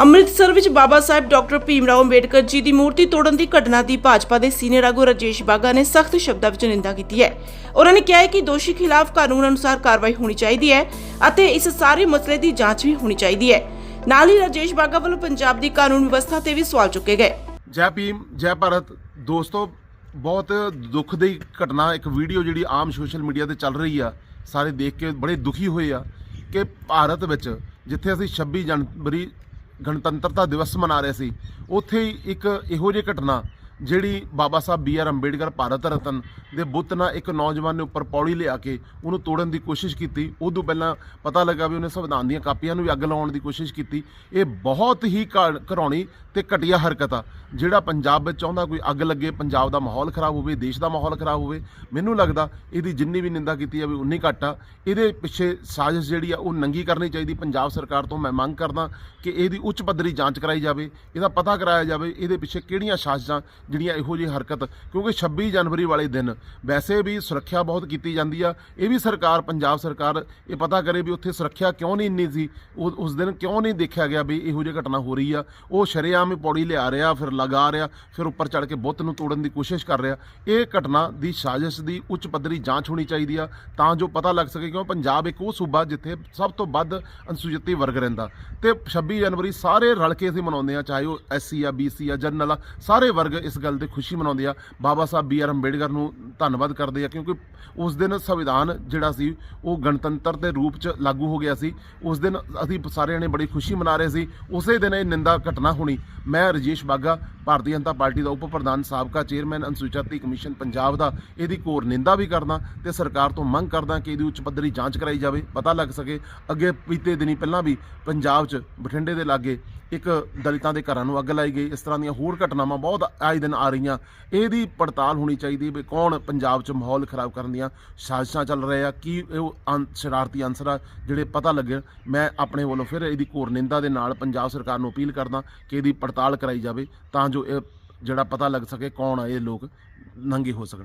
ਅੰਮ੍ਰਿਤਸਰ ਵਿੱਚ ਬਾਬਾ ਸਾਹਿਬ ਡਾਕਟਰ ਭੀਮਰਾਓ ਅੰਬੇਡਕਰ ਜੀ ਦੀ ਮੂਰਤੀ ਤੋੜਨ ਦੀ ਘਟਨਾ ਦੀ ਭਾਜਪਾ ਦੇ ਸੀਨੀਅਰ ਆਗੂ ਰਾਜੇਸ਼ ਬਾਗਾ ਨੇ ਸਖਤ ਸ਼ਬਦਾਂ ਵਿੱਚ ਨਿੰਦਾ ਕੀਤੀ ਹੈ। ਉਹਨਾਂ ਨੇ ਕਿਹਾ ਹੈ ਕਿ ਦੋਸ਼ੀ ਖਿਲਾਫ ਕਾਨੂੰਨ ਅਨੁਸਾਰ ਕਾਰਵਾਈ ਹੋਣੀ ਚਾਹੀਦੀ ਹੈ ਅਤੇ ਇਸ ਸਾਰੇ ਮਸਲੇ ਦੀ ਜਾਂਚ ਵੀ ਹੋਣੀ ਚਾਹੀਦੀ ਹੈ। ਨਾਲ ਹੀ ਰਾਜੇਸ਼ ਬਾਗਾ ਵੱਲੋਂ ਪੰਜਾਬ ਦੀ ਕਾਨੂੰਨ ਵਿਵਸਥਾ ਤੇ ਵੀ ਸਵਾਲ ਚੁੱਕੇ ਗਏ। ਜੈ ਭੀਮ, ਜੈ ਭਾਰਤ। ਦੋਸਤੋ, ਬਹੁਤ ਦੁੱਖ ਘਟਨਾ, ਇੱਕ ਵੀਡੀਓ ਜਿਹੜੀ ਆਮ ਸੋਸ਼ਲ ਮੀਡੀਆ ਤੇ ਚੱਲ ਰਹੀ ਆ, ਸਾਰੇ ਦੇਖ ਕੇ ਬੜੇ ਦੁਖੀ ਹੋਏ ਆ ਕਿ ਭਾਰਤ ਵਿੱਚ ਜਿੱਥੇ ਅਸੀਂ 26 ਜਨਵਰੀ ਗਣਤੰਤਰਤਾ ਦਿਵਸ ਮਨਾ ਰਹੇ ਸੀ। ਉੱਥੇ ਹੀ ਇੱਕ ਇਹੋ ਜਿਹੀ ਘਟਨਾ ਜਿਹੜੀ ਬਾਬਾ ਸਾਹਿਬ ਬੀ ਆਰ ਅੰਬੇਡਕਰ ਭਾਰਤ ਰਤਨ ਦੇ ਬੁੱਤ ਨਾਲ ਇੱਕ ਨੌਜਵਾਨ ਨੇ ਉੱਪਰ ਪੌੜੀ ਲਿਆ ਕੇ ਉਹਨੂੰ ਤੋੜਨ ਦੀ ਕੋਸ਼ਿਸ਼ ਕੀਤੀ ਉਦੋਂ ਪਹਿਲਾਂ ਪਤਾ ਲੱਗਾ ਵੀ ਉਹਨੇ ਸੰਵਿਧਾਨ ਦੀਆਂ ਕਾਪੀਆਂ ਨੂੰ ਵੀ ਅੱਗ ਲਾਉਣ ਦੀ ਕੋਸ਼ਿਸ਼ ਕੀਤੀ। ਇਹ ਬਹੁਤ ਹੀ ਘਾ- ਘਰਾਉਣੀ ਤੇ ਘਟੀਆ ਹਰਕਤ ਆ, ਜਿਹੜਾ ਪੰਜਾਬ ਵਿੱਚ ਚਾਹੁੰਦਾ ਕੋਈ ਅੱਗ ਲੱਗੇ, ਪੰਜਾਬ ਦਾ ਮਾਹੌਲ ਖਰਾਬ ਹੋਵੇ, ਦੇਸ਼ ਦਾ ਮਾਹੌਲ ਖਰਾਬ ਹੋਵੇ, ਮੈਨੂੰ ਲੱਗਦਾ ਇਹਦੀ ਜਿੰਨੀ ਵੀ ਨਿੰਦਾ ਕੀਤੀ ਜਾਵੇ, ਉਨੀ ਘੱਟ ਆ। ਇਹਦੇ ਪਿੱਛੇ ਸਾਜ਼ਿਸ਼ ਜਿਹੜੀ ਆ, ਉਹ ਨੰਗੀ ਕਰਨੀ ਚਾਹੀਦੀ। ਪੰਜਾਬ ਸਰਕਾਰ ਤੋਂ ਮੈਂ ਮੰਗ ਕਰਦਾ ਕਿ ਇਹਦੀ ਉੱਚ ਪੱਧਰੀ ਜਾਂਚ ਕਰਾਈ ਜਾਵੇ, ਇਹਦਾ ਪਤਾ ਕਰਾਇਆ ਜਾਵੇ, ਇਹਦੇ ਪਿੱਛੇ ਕਿਹੜੀਆਂ ਸਾਜ਼ਿਸ਼ਾਂ ਜਿਹੜੀਆਂ ਇਹੋ ਜਿਹੀ ਹਰਕਤ, ਕਿਉਂਕਿ 26 ਜਨਵਰੀ ਵਾਲੇ ਦਿਨ ਵੈਸੇ ਵੀ ਸੁਰੱਖਿਆ ਬਹੁਤ ਕੀਤੀ ਜਾਂਦੀ ਆ। ਇਹ ਵੀ ਸਰਕਾਰ, ਪੰਜਾਬ ਸਰਕਾਰ, ਇਹ ਪਤਾ ਕਰੇ ਵੀ ਉੱਥੇ ਸੁਰੱਖਿਆ ਕਿਉਂ ਨਹੀਂ ਇੰਨੀ ਸੀ। ਉਹ- ਉਸ ਦਿਨ ਕਿਉਂ ਨਹੀਂ ਦੇਖਿਆ ਗਿਆ ਵੀ ਇਹੋ ਜਿਹੀ ਘਟਨਾ ਹੋ ਰਹੀ ਆ। ਉਹ ਸ਼ਰੇਆਮ ਹੀ ਪੌੜੀ ਲਿਆ ਰਿਹਾ, ਫਿਰ ਲਗਾ ਰਿਹਾ, ਫਿਰ ਉੱਪਰ ਚੜ ਕੇ ਬੁੱਤ ਨੂੰ ਤੋੜਨ ਦੀ ਕੋਸ਼ਿਸ਼ ਕਰ ਰਿਹਾ। ਇਹ ਘਟਨਾ ਦੀ ਸਾਜ਼ਿਸ਼ ਦੀ ਉੱਚ ਪੱਧਰੀ ਜਾਂਚ ਹੋਣੀ ਚਾਹੀਦੀ ਆ, ਤਾਂ ਜੋ ਪਤਾ ਲੱਗ ਸਕੇ ਕਿਉਂ ਪੰਜਾਬ ਇੱਕ ਉਹ ਸੂਬਾ ਜਿੱਥੇ ਸਭ ਤੋਂ ਵੱਧ ਅਨੁਸੂਚਿਤ ਵਰਗ ਰਹਿੰਦਾ। ਤੇ 26 ਜਨਵਰੀ ਸਾਰੇ ਰਲ ਕੇ ਅਸੀਂ ਮਨਾਉਂਦੇ ਆ, ਚਾਹੇ ਉਹ ਐਸਸੀ ਆ ਬੀਸੀ ਆ, ਜਨਰਲ ਆ, ਸਾਰੇ ਵਰਗ ਇਸ ਗੱਲ ਤੇ ਖੁਸ਼ੀ ਮਨਾਉਂਦੇ ਆ। ਬਾਬਾ ਸਾਹਿਬ ਬੀ ਆਰ ਅੰਬੇਡਕਰ ਨੂੰ ਧੰਨਵਾਦ ਕਰਦੇ ਆ ਕਿਉਂਕਿ ਉਸ ਦਿਨ ਸੰਵਿਧਾਨ ਜਿਹੜਾ ਸੀ, ਉਹ ਗਣਤੰਤਰ ਦੇ ਰੂਪ ਚ ਲਾਗੂ ਹੋ ਗਿਆ ਸੀ। ਉਸ ਦਿਨ ਅਸੀਂ ਸਾਰਿਆਂ ਨੇ ਬੜੀ ਖੁਸ਼ੀ ਮਨਾ ਰਹੇ ਸੀ। ਉਸੇ ਦਿਨ ਇਹ ਨਿੰਦਾ ਘਟਨਾ ਹੋਣੀ। ਮੈਂ ਰਜੇਸ਼ ਬਾਗਾ ਭਾਰਤੀ ਜਨਤਾ ਪਾਰਟੀ ਦਾ ਉਪ ਪ੍ਰਧਾਨ, ਸਾਬਕਾ ਚੇਅਰਮੈਨ, ਅਨੁਸੂਚਿਤ ਕਮਿਸ਼ਨ ਪੰਜਾਬ ਦਾ। ਇਹਦੀ ਘੋਰ ਨਿੰਦਾ ਵੀ ਕਰਦਾ ਤੇ ਸਰਕਾਰ ਤੋਂ ਮੰਗ ਕਰਦਾ ਕਿ ਇਹਦੀ ਉੱਚ ਪੱਧਰੀ ਜਾਂਚ ਕਰਾਈ ਜਾਵੇ। ਪਤਾ ਲੱਗ ਸਕੇ, ਅੱਗੇ ਬੀਤੇ ਦਿਨੀ ਪਹਿਲਾਂ ਵੀ ਪੰਜਾਬ 'ਚ ਬਠਿੰਡੇ ਦੇ ਲਾਗੇ ਇੱਕ ਦਲਿਤਾਂ ਦੇ ਘਰਾਂ ਨੂੰ ਅੱਗ ਲਾਈ ਗਈ। ਇਸ ਤਰ੍ਹਾਂ ਦੀਆਂ ਹੋਰ ਘਟਨਾਵਾਂ ਬਹੁਤ ਆਏ ਦਿਨ ਆ ਰਹੀਆਂ। ਇਹਦੀ ਪੜਤਾਲ ਹੋਣੀ ਚਾਹੀਦੀ ਵੀ ਕੌਣ ਪੰਜਾਬ 'ਚ ਮਾਹੌਲ ਖਰਾਬ ਕਰਨ ਦੀਆਂ ਸਾਜ਼ਿਸ਼ਾਂ ਚੱਲ ਰਹੇ। ਆ ਕੀ ਉਹ ਅੰ- ਸ਼ਰਾਰਤੀ ਅਨਸਰ ਆ ਜਿਹੜੇ ਪਤਾ ਲੱਗੇ ਮੈਂ ਆਪਣੇ ਵੱਲੋਂ ਫਿਰ ਇਹਦੀ ਘੋਰ ਨਿੰਦਾ ਦੇ ਨਾਲ ਪੰਜਾਬ ਸਰਕਾਰ ਨੂੰ ਅਪੀਲ ਕਰਦਾ ਕਿ ਇਹਦੀ ਪੜਤਾਲ ਕਰਾਈ ਜਾਵੇ ਤਾਂ ਜੋ ਇਹ ਜਿਹੜਾ ਪਤਾ ਲੱਗ ਸਕੇ ਕੌਣ ਆ, ਇਹ ਲੋਕ ਨੰਗੇ ਹੋ ਸਕਣ।